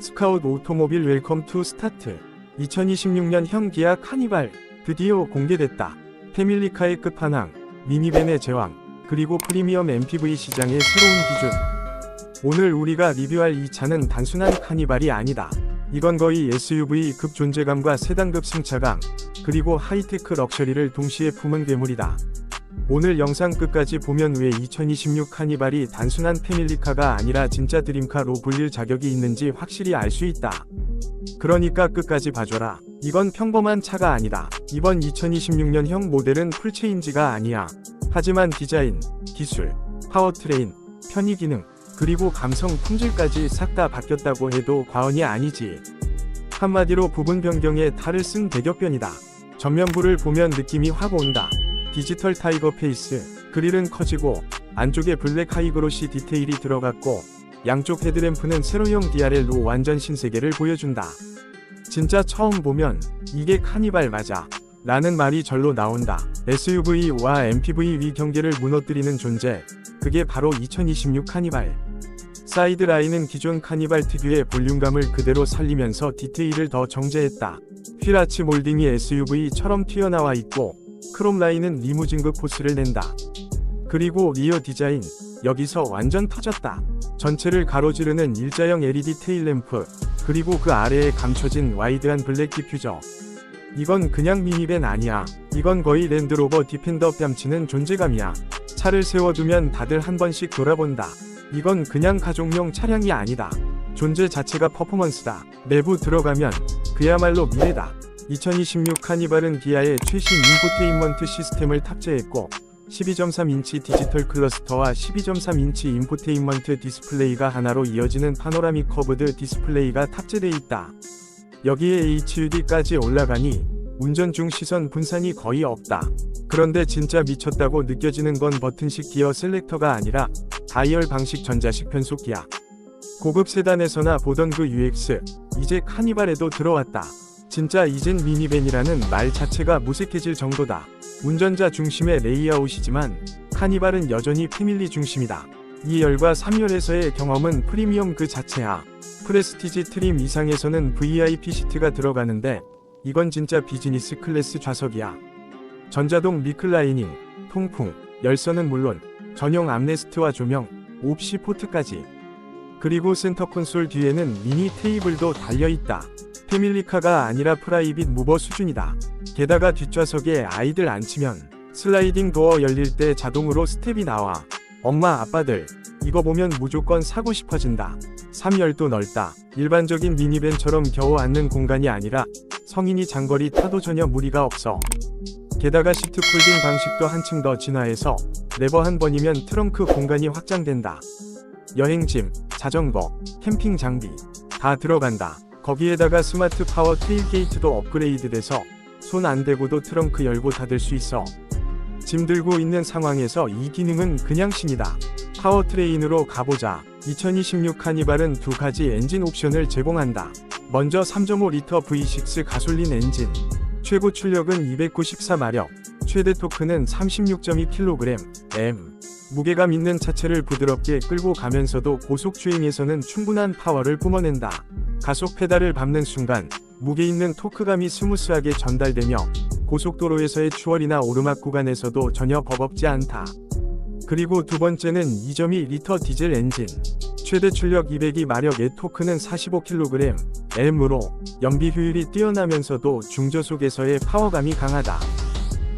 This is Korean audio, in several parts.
스카웃 오토모빌 웰컴 투 스타트 2026년형 기아 카니발 드디어 공개됐다. 패밀리카의 끝판왕, 미니밴의 제왕, 그리고 프리미엄 MPV 시장의 새로운 기준. 오늘 우리가 리뷰할 이 차는 단순한 카니발이 아니다. 이건 거의 SUV 급 존재감과 세단급 승차감, 그리고 하이테크 럭셔리를 동시에 품은 괴물이다. 오늘 영상 끝까지 보면 왜 2026 카니발이 단순한 패밀리카가 아니라 진짜 드림카로 불릴 자격이 있는지 확실히 알 수 있다. 그러니까 끝까지 봐줘라. 이건 평범한 차가 아니다. 이번 2026년형 모델은 풀체인지가 아니야. 하지만 디자인, 기술, 파워트레인, 편의 기능, 그리고 감성 품질까지 싹 다 바뀌었다고 해도 과언이 아니지. 한마디로 부분 변경에 탈을 쓴 대격변이다. 전면부를 보면 느낌이 확 온다. 디지털 타이거 페이스, 그릴은 커지고 안쪽에 블랙 하이그로시 디테일이 들어갔고 양쪽 헤드램프는 세로형 DRL로 완전 신세계를 보여준다. 진짜 처음 보면 이게 카니발 맞아. 라는 말이 절로 나온다. SUV와 MPV 위 경계를 무너뜨리는 존재. 그게 바로 2026 카니발. 사이드 라인은 기존 카니발 특유의 볼륨감을 그대로 살리면서 디테일을 더 정제했다. 휠아치 몰딩이 SUV처럼 튀어나와 있고 크롬 라인은 리무진급 포스를 낸다. 그리고 리어 디자인 여기서 완전 터졌다. 전체를 가로지르는 일자형 LED 테일램프 그리고 그 아래에 감춰진 와이드한 블랙 디퓨저. 이건 그냥 미니밴 아니야. 이건 거의 랜드로버 디펜더 뺨치는 존재감이야. 차를 세워두면 다들 한 번씩 돌아본다. 이건 그냥 가족용 차량이 아니다. 존재 자체가 퍼포먼스다. 내부 들어가면 그야말로 미래다. 2026 카니발은 기아의 최신 인포테인먼트 시스템을 탑재했고 12.3인치 디지털 클러스터와 12.3인치 인포테인먼트 디스플레이가 하나로 이어지는 파노라믹 커브드 디스플레이가 탑재돼 있다. 여기에 HUD까지 올라가니 운전 중 시선 분산이 거의 없다. 그런데 진짜 미쳤다고 느껴지는 건 버튼식 기어 셀렉터가 아니라 다이얼 방식 전자식 변속기야. 고급 세단에서나 보던 그 UX, 이제 카니발에도 들어왔다. 진짜 이젠 미니밴이라는 말 자체가 무색해질 정도다. 운전자 중심의 레이아웃이지만 카니발은 여전히 패밀리 중심이다. 2열과 3열에서의 경험은 프리미엄 그 자체야. 프레스티지 트림 이상에서는 VIP 시트가 들어가는데 이건 진짜 비즈니스 클래스 좌석이야. 전자동 리클라이닝, 통풍, 열선은 물론 전용 암레스트와 조명, 옵시 포트까지. 그리고 센터 콘솔 뒤에는 미니 테이블도 달려있다. 패밀리카가 아니라 프라이빗 무버 수준이다. 게다가 뒷좌석에 아이들 앉히면 슬라이딩 도어 열릴 때 자동으로 스텝이 나와. 엄마 아빠들 이거 보면 무조건 사고 싶어진다. 3열도 넓다. 일반적인 미니밴처럼 겨우 앉는 공간이 아니라 성인이 장거리 타도 전혀 무리가 없어. 게다가 시트 폴딩 방식도 한층 더 진화해서 레버 한 번이면 트렁크 공간이 확장된다. 여행짐, 자전거, 캠핑 장비 다 들어간다. 거기에다가 스마트 파워 테일 게이트도 업그레이드돼서 손 안 대고도 트렁크 열고 닫을 수 있어. 짐 들고 있는 상황에서 이 기능은 그냥 신이다. 파워트레인으로 가보자. 2026 카니발은 두 가지 엔진 옵션을 제공한다. 먼저 3.5리터 V6 가솔린 엔진. 최고 출력은 294마력, 최대 토크는 36.2kg, M. 무게감 있는 차체를 부드럽게 끌고 가면서도 고속 주행에서는 충분한 파워를 뿜어낸다. 가속 페달을 밟는 순간 무게 있는 토크감이 스무스하게 전달되며 고속도로에서의 추월이나 오르막 구간에서도 전혀 버겁지 않다. 그리고 두 번째는 2.2 리터 디젤 엔진. 최대 출력 202 마력의 토크는 45kg, M으로 연비 효율이 뛰어나면서도 중저속에서의 파워감이 강하다.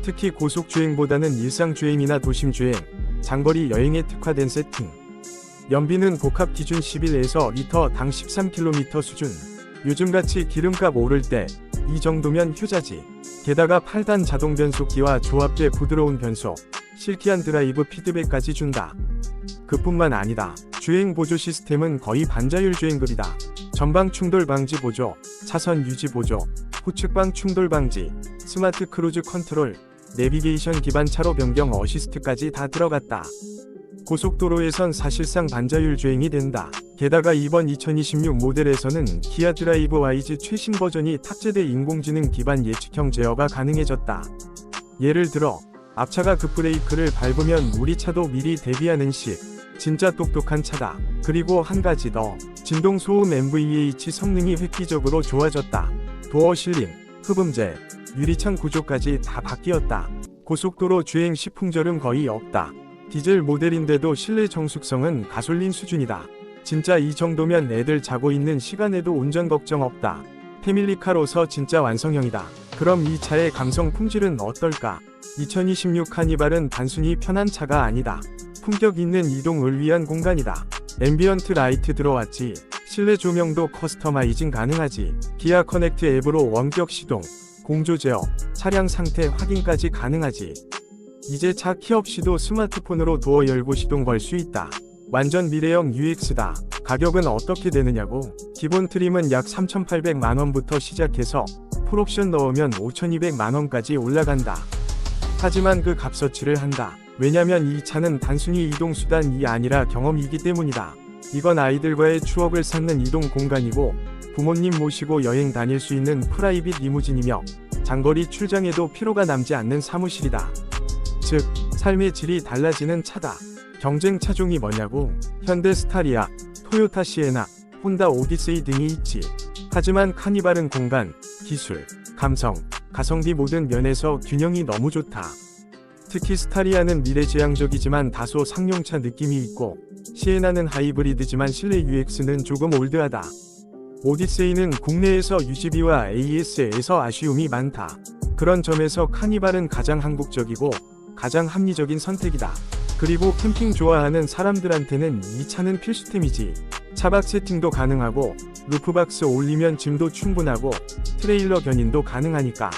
특히 고속 주행보다는 일상 주행이나 도심 주행, 장거리 여행에 특화된 세팅. 연비는 복합 기준 11에서 리터 당 13km 수준. 요즘같이 기름값 오를 때 이 정도면 효자지. 게다가 8단 자동 변속기와 조합돼 부드러운 변속, 실키한 드라이브 피드백까지 준다. 그뿐만 아니다. 주행 보조 시스템은 거의 반자율 주행급이다. 전방 충돌 방지 보조, 차선 유지 보조, 후측방 충돌 방지, 스마트 크루즈 컨트롤, 내비게이션 기반 차로 변경 어시스트까지 다 들어갔다. 고속도로에선 사실상 반자율 주행이 된다. 게다가 이번 2026 모델에서는 기아 드라이브 와이즈 최신 버전이 탑재돼 인공지능 기반 예측형 제어가 가능해졌다. 예를 들어 앞차가 급브레이크를 밟으면 우리 차도 미리 대비하는 식 진짜 똑똑한 차다. 그리고 한 가지 더. 진동 소음 MVH 성능이 획기적으로 좋아졌다. 도어 실림, 흡음재, 유리창 구조까지 다 바뀌었다. 고속도로 주행 시 풍절음 거의 없다. 디젤 모델인데도 실내 정숙성은 가솔린 수준이다. 진짜 이 정도면 애들 자고 있는 시간에도 운전 걱정 없다. 패밀리카로서 진짜 완성형이다. 그럼 이 차의 감성 품질은 어떨까? 2026 카니발은 단순히 편한 차가 아니다. 품격 있는 이동을 위한 공간이다. 앰비언트 라이트 들어왔지. 실내 조명도 커스터마이징 가능하지. 기아 커넥트 앱으로 원격 시동, 공조 제어, 차량 상태 확인까지 가능하지. 이제 차 키 없이도 스마트폰으로 도어 열고 시동 걸 수 있다. 완전 미래형 UX다. 가격은 어떻게 되느냐고? 기본 트림은 약 3,800만원부터 시작해서 풀옵션 넣으면 5,200만원까지 올라간다. 하지만 그 값어치를 한다. 왜냐면 이 차는 단순히 이동수단이 아니라 경험이기 때문이다. 이건 아이들과의 추억을 쌓는 이동 공간이고 부모님 모시고 여행 다닐 수 있는 프라이빗 리무진이며 장거리 출장에도 피로가 남지 않는 사무실이다. 즉, 삶의 질이 달라지는 차다. 경쟁 차종이 뭐냐고? 현대 스타리아, 토요타 시에나, 혼다 오디세이 등이 있지. 하지만 카니발은 공간, 기술, 감성, 가성비 모든 면에서 균형이 너무 좋다. 특히 스타리아는 미래지향적이지만 다소 상용차 느낌이 있고, 시에나는 하이브리드지만 실내 UX는 조금 올드하다. 오디세이는 국내에서 유지비와 AS에서 아쉬움이 많다. 그런 점에서 카니발은 가장 한국적이고 가장 합리적인 선택이다. 그리고 캠핑 좋아하는 사람들한테는 이 차는 필수템이지. 차박 세팅도 가능하고 루프박스 올리면 짐도 충분하고 트레일러 견인도 가능하니까.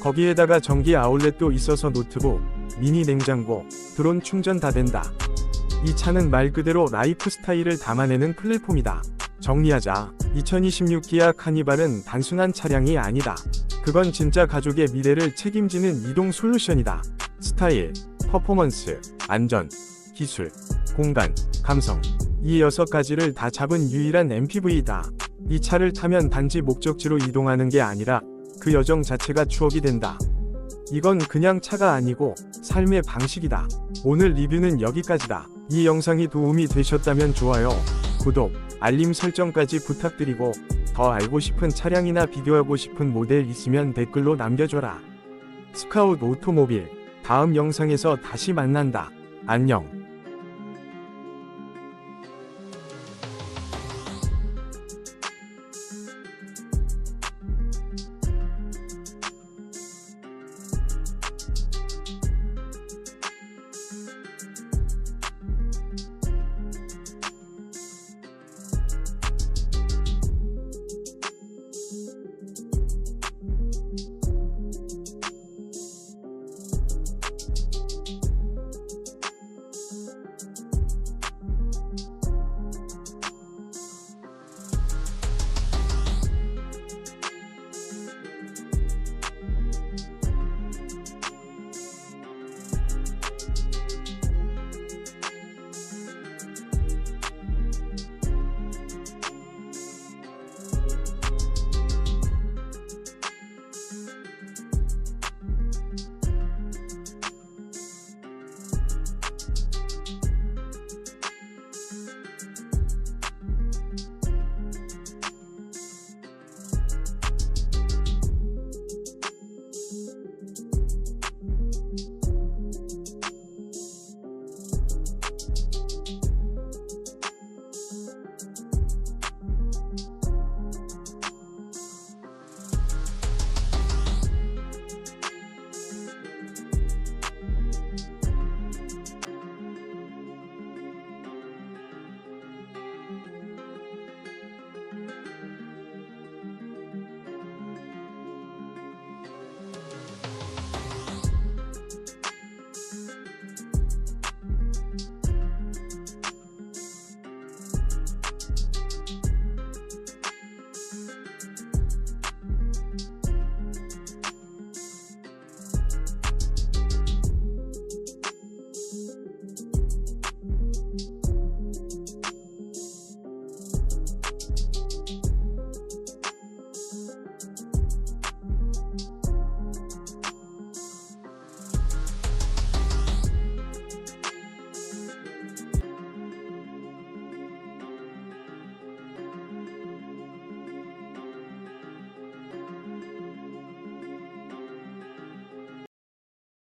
거기에다가 전기 아울렛도 있어서 노트북, 미니 냉장고, 드론 충전 다 된다. 이 차는 말 그대로 라이프 스타일을 담아내는 플랫폼이다. 정리하자. 2026 기아 카니발은 단순한 차량이 아니다. 그건 진짜 가족의 미래를 책임지는 이동 솔루션이다. 스타일, 퍼포먼스, 안전, 기술, 공간, 감성. 이 여섯 가지를 다 잡은 유일한 MPV다. 이 차를 타면 단지 목적지로 이동하는 게 아니라 그 여정 자체가 추억이 된다. 이건 그냥 차가 아니고 삶의 방식이다. 오늘 리뷰는 여기까지다. 이 영상이 도움이 되셨다면 좋아요, 구독, 알림 설정까지 부탁드리고 더 알고 싶은 차량이나 비교하고 싶은 모델 있으면 댓글로 남겨줘라. 스카웃 오토모빌 다음 영상에서 다시 만난다. 안녕.